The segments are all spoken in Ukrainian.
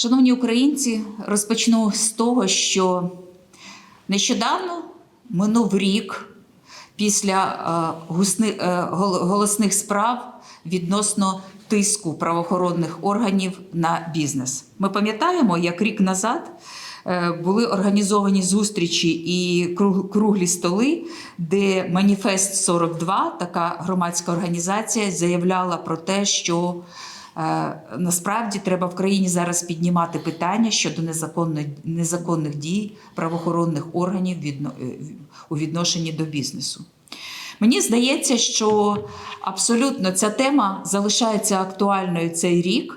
Шановні українці, розпочну з того, що нещодавно минув рік після е, е, гол- голосних справ відносно тиску правоохоронних органів на бізнес. Ми пам'ятаємо, як рік назад е, були організовані зустрічі і круглі столи, де Маніфест 42, така громадська організація, заявляла про те, що Насправді треба в країні зараз піднімати питання щодо незаконних, незаконних дій правоохоронних органів е, у відношенні до бізнесу. Мені здається, що абсолютно ця тема залишається актуальною цей рік.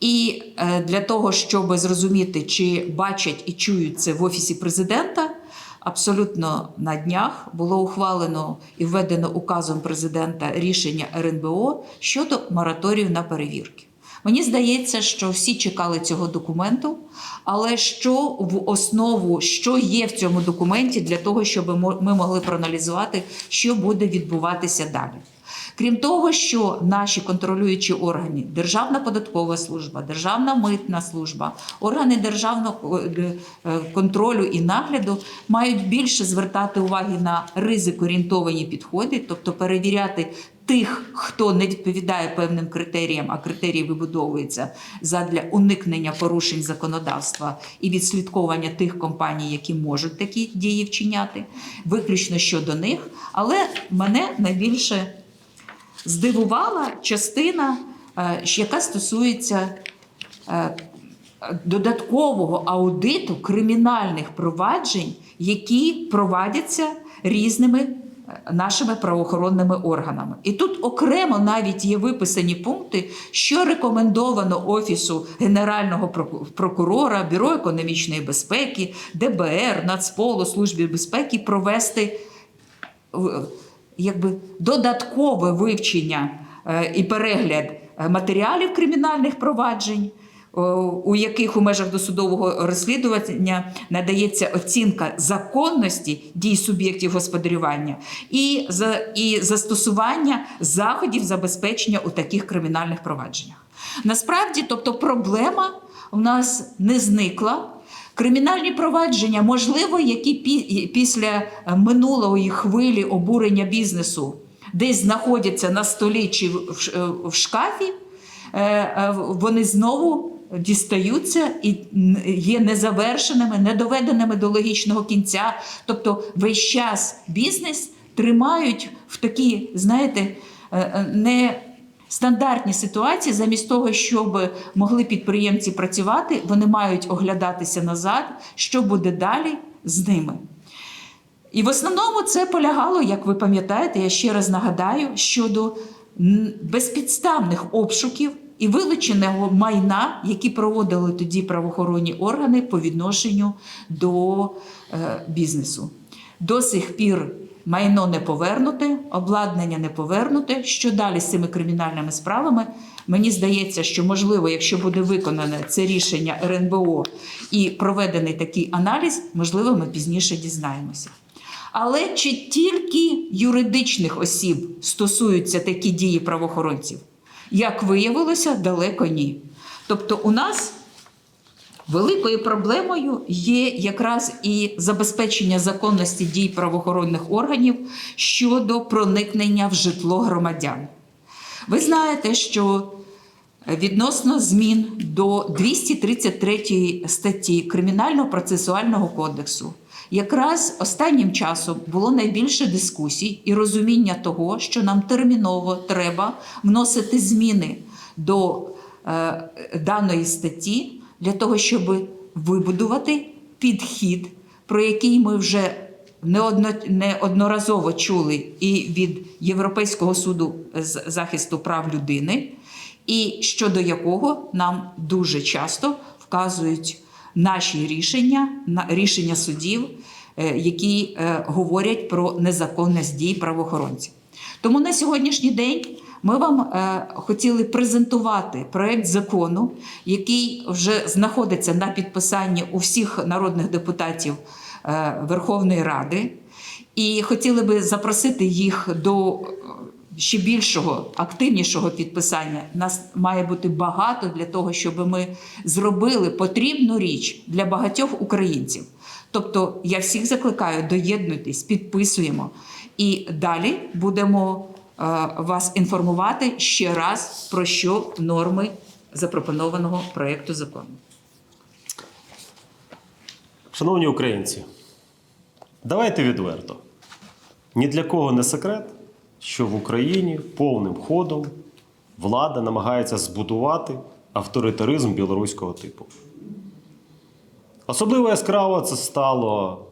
І е, для того, щоб зрозуміти, чи бачать і чують це в офісі президента, абсолютно на днях було ухвалено і введено указом президента рішення РНБО щодо мораторію на перевірки. Мені здається, що всі чекали цього документу, але що в основу, що є в цьому документі для того, щоб ми могли проаналізувати, що буде відбуватися далі. Крім того, що наші контролюючі органи, Державна податкова служба, Державна митна служба, органи державного е, е, контролю і нагляду мають більше звертати уваги на ризик-орієнтовані підходи, тобто перевіряти тих, хто не відповідає певним критеріям, а критерії вибудовуються задля уникнення порушень законодавства і відслідковування тих компаній, які можуть такі дії вчиняти, виключно щодо них. Але мене найбільше здивувала частина, е, яка стосується е, додаткового аудиту кримінальних проваджень, які провадяться різними е, нашими правоохоронними органами. І тут окремо навіть є виписані пункти, що рекомендовано Офісу Генерального прокурора, Бюро економічної безпеки, ДБР, Нацполу, Службі безпеки провести якби додаткове вивчення е, і перегляд е, матеріалів кримінальних проваджень, у яких у межах досудового розслідування надається оцінка законності дій суб'єктів господарювання і, за, і застосування заходів забезпечення у таких кримінальних провадженнях. Насправді, тобто, проблема у нас не зникла. Кримінальні провадження, можливо, які після е, минулої хвилі обурення бізнесу десь знаходяться на столі чи в е, шкафі, е, вони знову дістаються і є незавершеними, недоведеними до логічного кінця. Тобто весь час бізнес тримають в такій, знаєте, не стандартні ситуації, замість того, щоб могли підприємці працювати, вони мають оглядатися назад, що буде далі з ними. І в основному це полягало, як ви пам'ятаєте, я ще раз нагадаю, щодо безпідставних обшуків і вилученого майна, які проводили тоді правоохоронні органи по відношенню до е, бізнесу. До сих пір майно не повернуте, обладнання не повернуте. Що далі з цими кримінальними справами? Мені здається, що можливо, якщо буде виконане це рішення РНБО і проведений такий аналіз, можливо, ми пізніше дізнаємося. Але чи тільки юридичних осіб стосуються такі дії правоохоронців? Як виявилося, далеко ні. Тобто, у нас великою проблемою є якраз і забезпечення законності дій правоохоронних органів щодо проникнення в житло громадян. Ви знаєте, що відносно змін до 233 статті Кримінального процесуального кодексу, якраз останнім часом було найбільше дискусій і розуміння того, що нам терміново треба вносити зміни до е, даної статті для того, щоб вибудувати підхід, про який ми вже неодноразово чули і від Європейського суду з захисту прав людини, і щодо якого нам дуже часто вказують наші рішення, рішення судів, е, які е, говорять про незаконність дій правоохоронців. Тому на сьогоднішній день ми вам е, хотіли презентувати проект закону, який вже знаходиться на підписанні у всіх народних депутатів е, Верховної Ради, і хотіли би запросити їх до е, ще більшого, активнішого підписання. Нас має бути багато для того, щоб ми зробили потрібну річ для багатьох українців. Тобто я всіх закликаю, доєднуйтесь, підписуємо. І далі будемо вас інформувати ще раз про що норми запропонованого проєкту закону. Шановні українці, давайте відверто. Ні для кого не секрет, що в Україні повним ходом влада намагається збудувати авторитаризм білоруського типу. Особливо яскраво це стало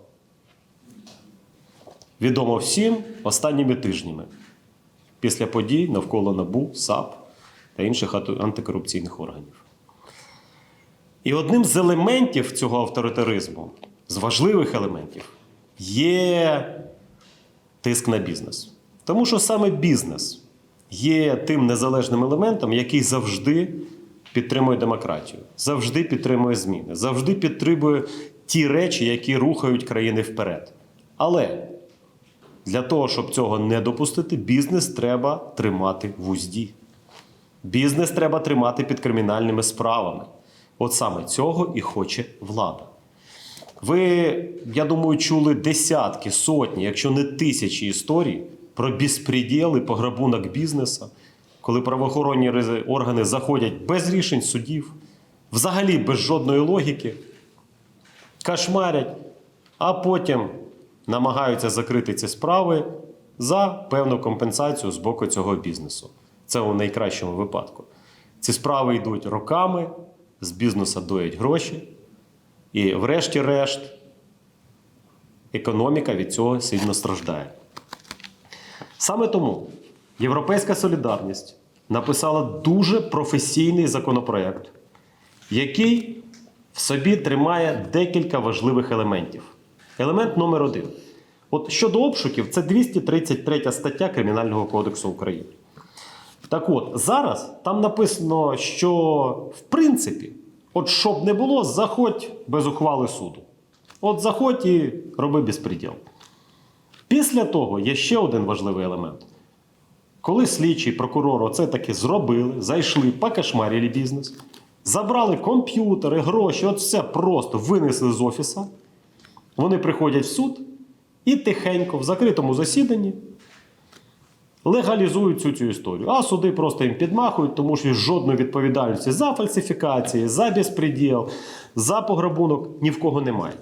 відомо всім останніми тижнями після подій навколо НАБУ, САП та інших антикорупційних органів. І одним з елементів цього авторитаризму, з важливих елементів, є тиск на бізнес. Тому що саме бізнес є тим незалежним елементом, який завжди підтримує демократію, завжди підтримує зміни, завжди підтримує ті речі, які рухають країни вперед. Але для того, щоб цього не допустити, бізнес треба тримати в узді. Бізнес треба тримати під кримінальними справами. От саме цього і хоче влада. Ви, я думаю, чули десятки, сотні, якщо не тисячі історій про безпреділ і пограбунок бізнесу, коли правоохоронні органи заходять без рішень судів, взагалі без жодної логіки, кошмарять, а потім намагаються закрити ці справи за певну компенсацію з боку цього бізнесу. Це у найкращому випадку. Ці справи йдуть роками, з бізнесу доять гроші, і, врешті-решт, економіка від цього сильно страждає. Саме тому Європейська солідарність написала дуже професійний законопроект, який в собі тримає декілька важливих елементів. Елемент номер один. От щодо обшуків, це 233 стаття Кримінального кодексу України. Так от, зараз там написано, що в принципі, от щоб не було, заходь без ухвали суду. От заходь і роби безпреділ. Після того є ще один важливий елемент. Коли слідчий прокурор оце таки зробили, зайшли, покошмарили бізнес, забрали комп'ютери, гроші, от все просто винесли з офіса, вони приходять в суд і тихенько в закритому засіданні легалізують цю цю історію. А суди просто їм підмахують, тому що жодної відповідальності за фальсифікації, за безпреділ, за пограбунок ні в кого немає.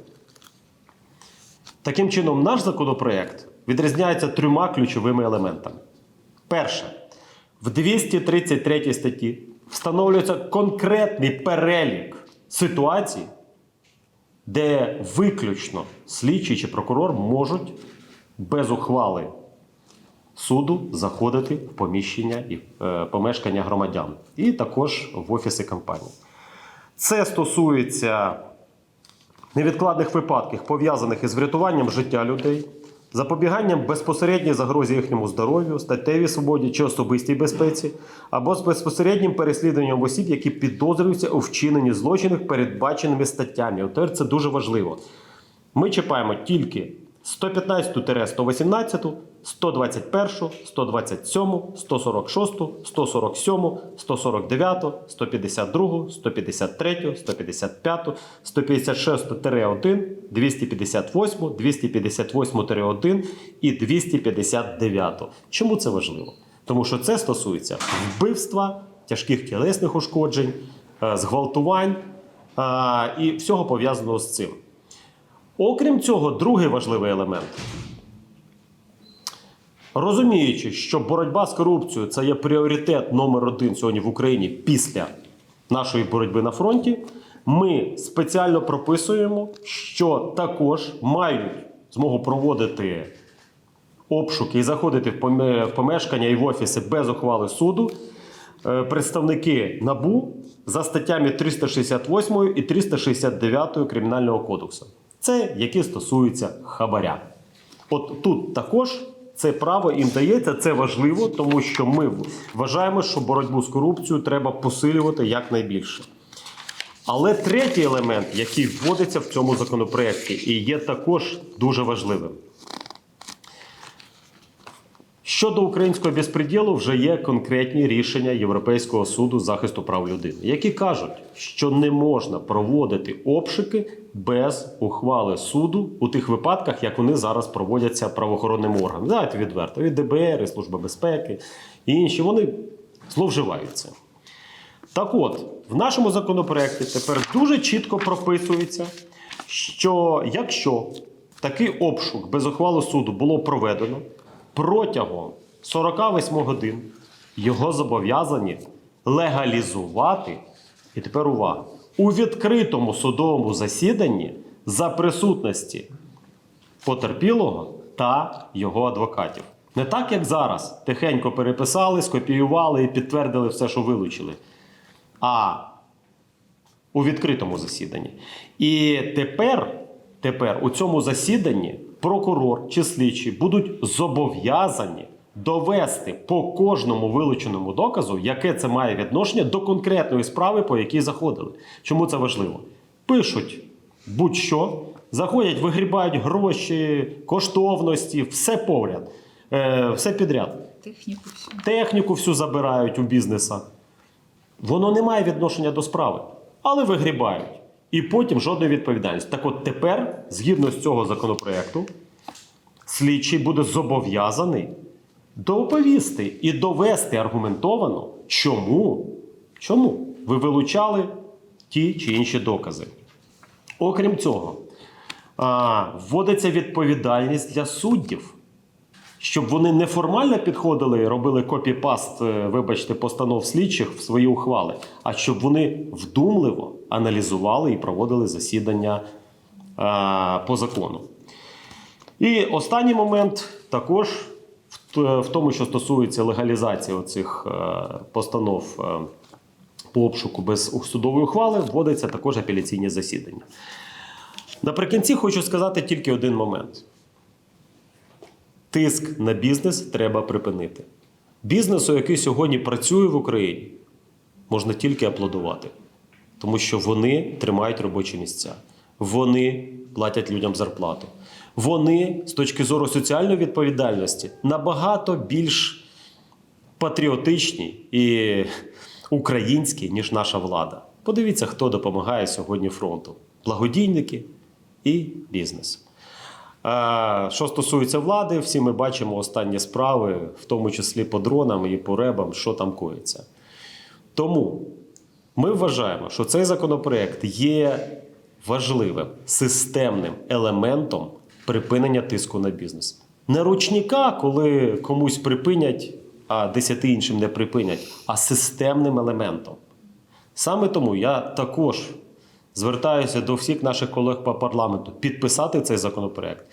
Таким чином, наш законопроект відрізняється трьома ключовими елементами. Перше, в 233 статті встановлюється конкретний перелік ситуацій, де виключно слідчий чи прокурор можуть без ухвали суду заходити в поміщення і е, помешкання громадян, і також в офіси компанії. Це стосується невідкладних випадків, пов'язаних із врятуванням життя людей, запобіганням безпосередній загрозі їхньому здоров'ю, статевій свободі чи особистій безпеці, або з безпосереднім переслідуванням осіб, які підозрюються у вчиненні злочинів, передбаченими статтями. От це дуже важливо. Ми чіпаємо тільки 115-118, 121, 127, 146, 147, 149, 152, 153, 155, 156-1, 258, 258-1 і 259. Чому це важливо? Тому що це стосується вбивства, тяжких тілесних ушкоджень, е, зґвалтувань е, і всього пов'язаного з цим. Окрім цього, другий важливий елемент. Розуміючи, що боротьба з корупцією це є пріоритет номер один сьогодні в Україні після нашої боротьби на фронті, ми спеціально прописуємо, що також мають змогу проводити обшуки і заходити в помешкання і в офіси без ухвали суду е, представники НАБУ за статтями 368 і 369 Кримінального кодексу. Це які стосуються хабаря. От тут також це право їм дається, це важливо, тому що ми вважаємо, що боротьбу з корупцією треба посилювати якнайбільше. Але третій елемент, який вводиться в цьому законопроекті, і є також дуже важливим. Щодо українського безпреділу, вже є конкретні рішення Європейського суду захисту прав людини, які кажуть, що не можна проводити обшуки без ухвали суду у тих випадках, як вони зараз проводяться правоохоронним органом. Знаєте, відверто, і ДБР, і Служба безпеки, і інші вони зловживаються. Так от, в нашому законопроекті тепер дуже чітко прописується, що якщо такий обшук без ухвали суду було проведено протягом 48 годин, його зобов'язані легалізувати. І тепер увага! У відкритому судовому засіданні за присутності потерпілого та його адвокатів. Не так, як зараз. Тихенько переписали, скопіювали і підтвердили все, що вилучили. А у відкритому засіданні. І тепер, тепер у цьому засіданні прокурор чи слідчий будуть зобов'язані довести по кожному вилученому доказу, яке це має відношення до конкретної справи, по якій заходили. Чому це важливо? Пишуть будь-що, заходять, вигрібають гроші, коштовності, все поряд, е, все підряд. Техніку всю. Техніку всю забирають у бізнеса. Воно не має відношення до справи, але вигрібають. І потім жодної відповідальності. Так от тепер, згідно з цього законопроекту, слідчий буде зобов'язаний доповісти і довести аргументовано, чому, чому ви вилучали ті чи інші докази. Окрім цього, вводиться відповідальність для суддів щоб вони неформально підходили і робили копі-паст, е, вибачте, постанов слідчих в свої ухвали, а щоб вони вдумливо аналізували і проводили засідання а, по закону. І останній момент також в, тому, що стосується легалізації оцих е, постанов е, по обшуку без судової ухвали, вводиться також апеляційні засідання. Наприкінці хочу сказати тільки один момент. Тиск на бізнес треба припинити. Бізнесу, який сьогодні працює в Україні, можна тільки аплодувати, тому що вони тримають робочі місця, вони платять людям зарплату. Вони з точки зору соціальної відповідальності набагато більш патріотичні і українські, ніж наша влада. Подивіться, хто допомагає сьогодні фронту: благодійники і бізнес. А, Що стосується влади, всі ми бачимо останні справи, в тому числі по дронам і по ребам, що там коїться. Тому ми вважаємо, що цей законопроект є важливим системним елементом припинення тиску на бізнес. Не ручника, коли комусь припинять, а десяти іншим не припинять, а системним елементом. Саме тому я також звертаюся до всіх наших колег по парламенту підписати цей законопроект.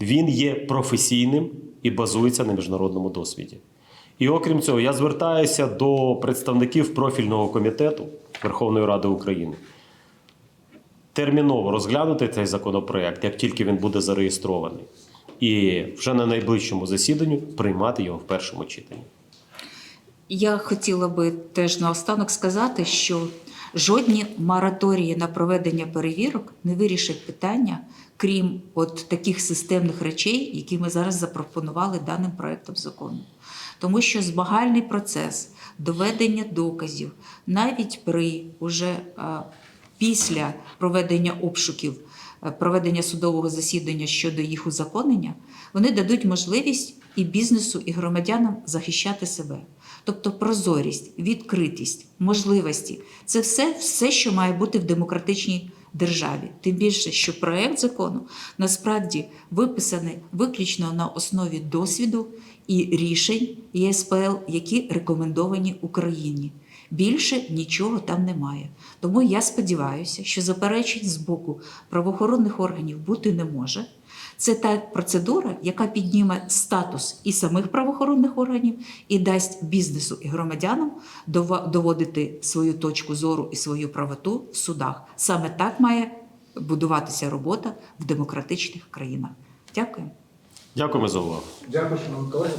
Він є професійним і базується на міжнародному досвіді. І окрім цього, я звертаюся до представників профільного комітету Верховної Ради України. Терміново розглянути цей законопроект, як тільки він буде зареєстрований, і вже на найближчому засіданні приймати його в першому читанні. Я хотіла би теж наостанок сказати, що жодні мораторії на проведення перевірок не вирішать питання, крім от таких системних речей, які ми зараз запропонували даним проектом закону. Тому що збагальний процес доведення доказів навіть при уже після проведення обшуків, е, проведення судового засідання щодо їх узаконення, вони дадуть можливість і бізнесу, і громадянам захищати себе. Тобто прозорість, відкритість, можливості це все, все, що має бути в демократичній державі. Тим більше, що проект закону насправді виписаний виключно на основі досвіду і рішень ЄСПЛ, які рекомендовані Україні. Більше нічого там немає. Тому я сподіваюся, що заперечень з боку правоохоронних органів бути не може. Це та процедура, яка підніме статус і самих правоохоронних органів, і дасть бізнесу і громадянам доводити свою точку зору і свою правоту в судах. Саме так має будуватися робота в демократичних країнах. Дякую. Дякуємо за увагу. Дякую, шановні колеги.